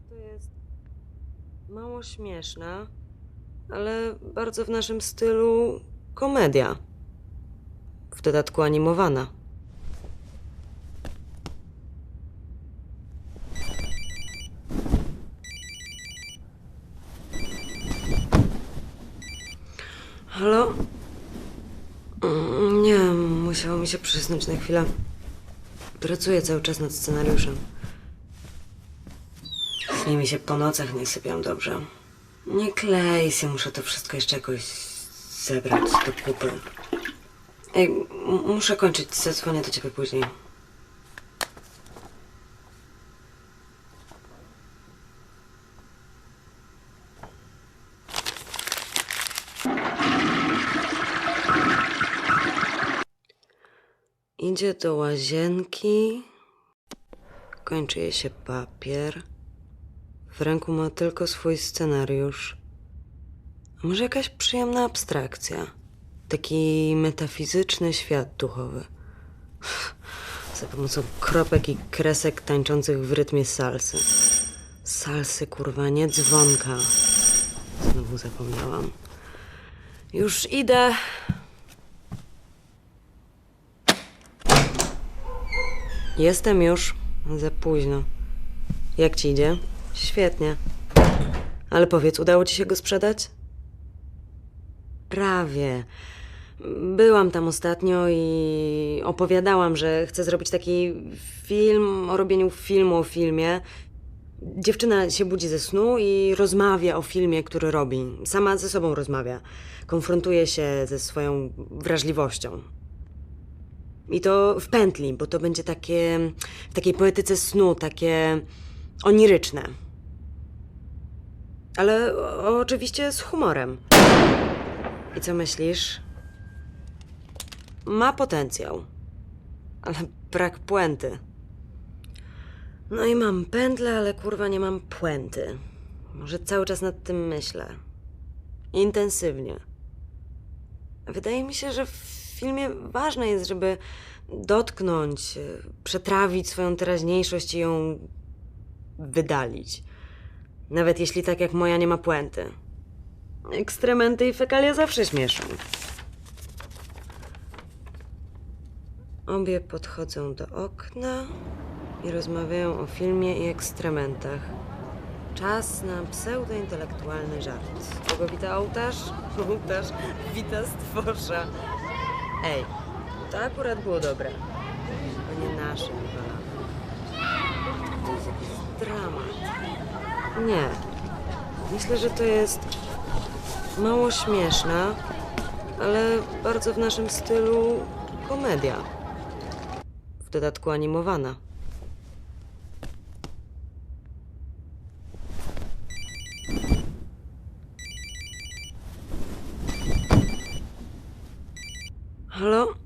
że to jest mało śmieszna, ale bardzo w naszym stylu komedia. W dodatku animowana. Halo? Mm, Nie, musiało mi się przysnąć na chwilę. Pracuję cały czas nad scenariuszem. Śni mi się po nocach, nie sypiam dobrze. Nie klej się, muszę to wszystko jeszcze jakoś zebrać do kupy. Ej, muszę kończyć, zadzwonię do ciebie później. Idzie do łazienki, kończy się papier. W ręku ma tylko swój scenariusz. A może jakaś przyjemna abstrakcja? Taki metafizyczny świat duchowy. Za pomocą kropek i kresek tańczących w rytmie salsy. Salsy, kurwa, nie dzwonka. Znowu zapomniałam. Już idę. Jestem już. Za późno. Jak ci idzie? Świetnie. Ale powiedz, udało ci się go sprzedać? Prawie. Byłam tam ostatnio i opowiadałam, że chcę zrobić taki film o robieniu filmu o filmie. Dziewczyna się budzi ze snu i rozmawia o filmie, który robi. Sama ze sobą rozmawia. Konfrontuje się ze swoją wrażliwością. I to w pętli, bo to będzie takie w takiej poetyce snu, takie oniryczne. Ale oczywiście z humorem. I co myślisz? Ma potencjał, ale brak puenty. No i mam pętlę, ale kurwa nie mam puenty. Może cały czas nad tym myślę. Intensywnie. Wydaje mi się, że w filmie ważne jest, żeby dotknąć, e, przetrawić swoją teraźniejszość i ją wydalić. Nawet jeśli tak jak moja nie ma puenty. Ekstrementy i fekalia zawsze śmieszą. Obie podchodzą do okna i rozmawiają o filmie i ekstrementach. Czas na pseudointelektualny żart. Kogo wita ołtarz? Ołtarz wita stworza. Ej, to akurat było dobre. To nie nasze wywalamy. To jest jakiś dramat. Nie. Myślę, że to jest mało śmieszna, ale bardzo w naszym stylu komedia. W dodatku animowana. Halo?